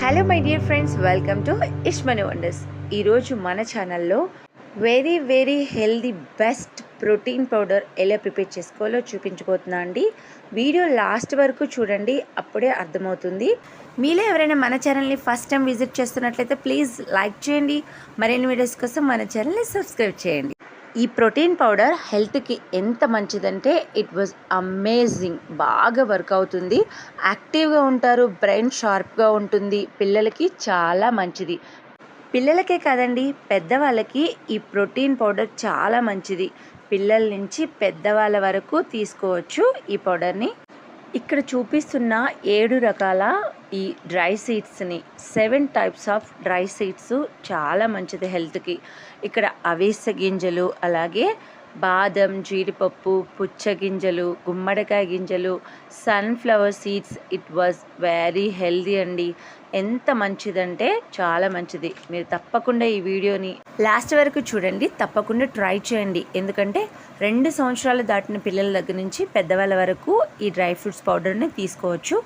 Hello my dear friends welcome to Ishmani Wonders ఈరోజు మన ఛానల్లో very very healthy best protein powder ఎలా prepare చేసుకోవాలో చూపించబోతున్నా అండి. వీడియో లాస్ట్ వరకు చూడండి అప్పుడే అర్థమవుతుంది. మీలో ఎవరైనా మన ఛానల్ని ఫస్ట్ టైం విజిట్ చేస్తున్నట్లయితే ప్లీజ్ లైక్ చేయండి. మరిన్ని వీడియోస్ కోసం మన ఛానల్ని సబ్స్క్రైబ్ చేయండి. ఈ ప్రోటీన్ పౌడర్ హెల్త్కి ఎంత మంచిదంటే ఇట్ వాజ్ అమేజింగ్. బాగా వర్క్ అవుతుంది. యాక్టివ్గా ఉంటారు బ్రెయిన్ షార్ప్గా ఉంటుంది. పిల్లలకి చాలా మంచిది. పిల్లలకే కాదండి పెద్దవాళ్ళకి ఈ ప్రోటీన్ పౌడర్ చాలా మంచిది. పిల్లల నుంచి పెద్దవాళ్ళ వరకు తీసుకోవచ్చు ఈ పౌడర్ని. ఇక్కడ చూపిస్తున్న ఏడు రకాల ఈ డ్రై సీడ్స్ని. Seven types of dry seeds చాలా మంచిది హెల్త్కి. ఇక్కడ అవేస గింజలు అలాగే బాదం జీడిపప్పు పుచ్చగింజలు గుమ్మడికాయ గింజలు sunflower seeds it was very healthy అండి. ఎంత మంచిదంటే చాలా మంచిది. మీరు తప్పకుండా ఈ వీడియోని లాస్ట్ వరకు చూడండి. తప్పకుండా ట్రై చేయండి. ఎందుకంటే రెండు సంవత్సరాలు దాటిన పిల్లల దగ్గర నుంచి పెద్దవాళ్ళ వరకు ఈ డ్రై ఫ్రూట్స్ పౌడర్ని తీసుకోవచ్చు.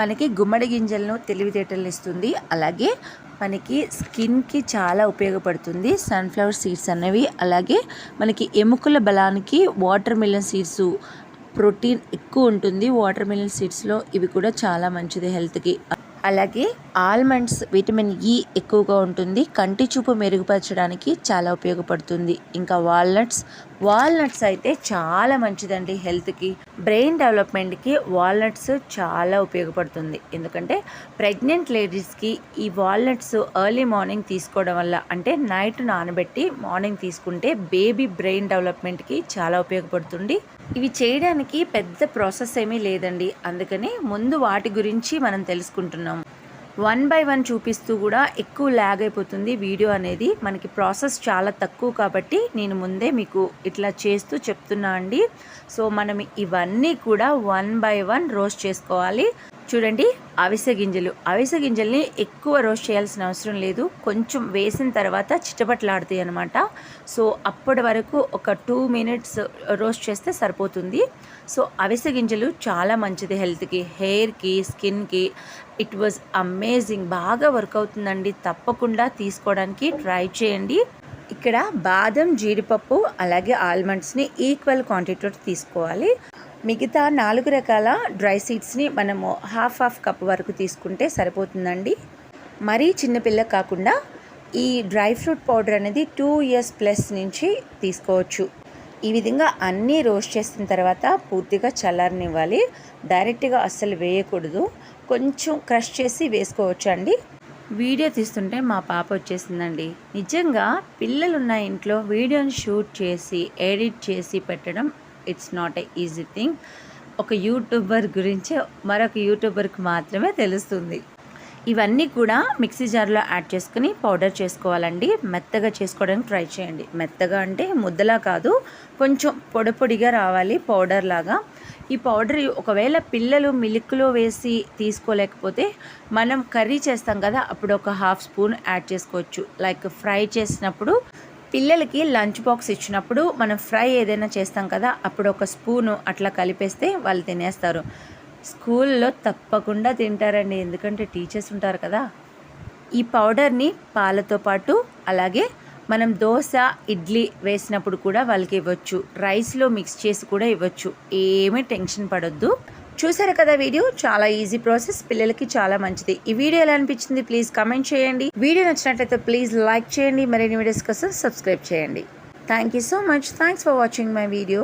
మనకి గుమ్మడి గింజలను తెలివితేటలు ఇస్తుంది. అలాగే మనకి స్కిన్కి చాలా ఉపయోగపడుతుంది. సన్ఫ్లవర్ సీడ్స్ అనేవి. అలాగే మనకి ఎముకల బలానికి వాటర్ మిలన్ సీడ్స్ ప్రోటీన్ ఎక్కువ ఉంటుంది. వాటర్ మిలన్ సీడ్స్లో ఇవి కూడా చాలా మంచిది హెల్త్కి. అలాగే ఆల్మండ్స్ విటమిన్ ఈ ఎక్కువగా ఉంటుంది. కంటి చూపు మెరుగుపరచడానికి చాలా ఉపయోగపడుతుంది. ఇంకా వాల్నట్స్ వాల్నట్స్ అయితే చాలా మంచిదండి హెల్త్కి. బ్రెయిన్ డెవలప్మెంట్కి వాల్నట్స్ చాలా ఉపయోగపడుతుంది. ఎందుకంటే ప్రెగ్నెంట్ లేడీస్కి ఈ వాల్నట్స్ ఎర్లీ మార్నింగ్ తీసుకోవడం వల్ల అంటే నైట్ నానబెట్టి మార్నింగ్ తీసుకుంటే బేబీ బ్రెయిన్ డెవలప్మెంట్కి చాలా ఉపయోగపడుతుంది. ఇవి చేయడానికి పెద్ద ప్రాసెస్ ఏమీ లేదండి. అందుకని ముందు వాటి గురించి మనం తెలుసుకుంటున్నాం. వన్ బై వన్ చూపిస్తూ కూడా ఎక్కువ ల్యాగ్ అయిపోతుంది వీడియో అనేది. మనకి ప్రాసెస్ చాలా తక్కువ కాబట్టి నేను ముందే మీకు ఇట్లా చేస్తూ చెప్తున్నా అండి. సో మనం ఇవన్నీ కూడా వన్ బై వన్ రోస్ట్ చేసుకోవాలి. చూడండి అవిసె గింజలు. అవిసె గింజల్ని ఎక్కువ రోస్ట్ చేయాల్సిన అవసరం లేదు. కొంచెం వేసిన తర్వాత చిటపట్లాడుతాయి అనమాట సో అప్పటి వరకు ఒక టూ మినిట్స్ రోస్ట్ చేస్తే సరిపోతుంది. సో అవిసె గింజలు చాలా మంచిది హెల్త్కి హెయిర్కి స్కిన్కి. It was amazing. బాగా వర్క్ అవుతుందండి. తప్పకుండా తీసుకోవడానికి ట్రై చేయండి. ఇక్కడ బాదం జీడిపప్పు అలాగే ఆల్మండ్స్ని ఈక్వల్ క్వాంటిటీ తీసుకోవాలి. మిగతా నాలుగు రకాల డ్రై సీడ్స్ని మనము హాఫ్ హాఫ్ కప్ వరకు తీసుకుంటే సరిపోతుందండి. మరీ చిన్నపిల్ల కాకుండా ఈ డ్రై ఫ్రూట్ పౌడర్ అనేది టూ ఇయర్స్ ప్లస్ నుంచి తీసుకోవచ్చు. ఈ విధంగా అన్నీ రోస్ట్ చేసిన తర్వాత పూర్తిగా చల్లారనివ్వాలి. డైరెక్ట్గా అస్సలు వేయకూడదు. కొంచెం క్రష్ చేసి వేసుకోవచ్చు అండి వీడియో తీస్తుంటే మా పాప వచ్చేసిందండి. నిజంగా పిల్లలున్న ఇంట్లో వీడియోని షూట్ చేసి ఎడిట్ చేసి పెట్టడం it's not a easy thing ఒక యూట్యూబర్ గురించి మరొక యూట్యూబర్కి మాత్రమే తెలుస్తుంది. ఇవన్నీ కూడా మిక్సీ జార్లో యాడ్ చేసుకుని పౌడర్ చేసుకోవాలండి. మెత్తగా చేసుకోవడానికి ట్రై చేయండి. మెత్తగా అంటే ముద్దలా కాదు కొంచెం పొడి పొడిగా రావాలి పౌడర్ లాగా. ఈ పౌడర్ ఒకవేళ పిల్లలు మిల్క్లో వేసి తీసుకోలేకపోతే మనం కర్రీ చేస్తాం కదా అప్పుడు ఒక హాఫ్ స్పూన్ యాడ్ చేసుకోవచ్చు. లైక్ ఫ్రై చేసినప్పుడు పిల్లలకి లంచ్ బాక్స్ ఇచ్చినప్పుడు మనం ఫ్రై ఏదైనా చేస్తాం కదా అప్పుడు ఒక స్పూను అట్లా కలిపేస్తే వాళ్ళు తినేస్తారు. స్కూల్లో తప్పకుండా తింటారండి ఎందుకంటే టీచర్స్ ఉంటారు కదా. ఈ పౌడర్ని పాలతో పాటు అలాగే మనం దోశ ఇడ్లీ వేసినప్పుడు కూడా వాళ్ళకి ఇవ్వచ్చు. రైస్లో మిక్స్ చేసి కూడా ఇవ్వచ్చు. ఏమీ టెన్షన్ పడొద్దు. చూసారు కదా వీడియో? చాలా ఈజీ ప్రాసెస్ పిల్లలకి చాలా మంచిది. ఈ వీడియో ఎలా అనిపించింది? ప్లీజ్ కమెంట్ చేయండి. వీడియో నచ్చినట్లయితే ప్లీజ్ లైక్ చేయండి. మరిన్ని వీడియోస్ కోసం సబ్స్క్రైబ్ చేయండి. Thank you so much thanks for watching my video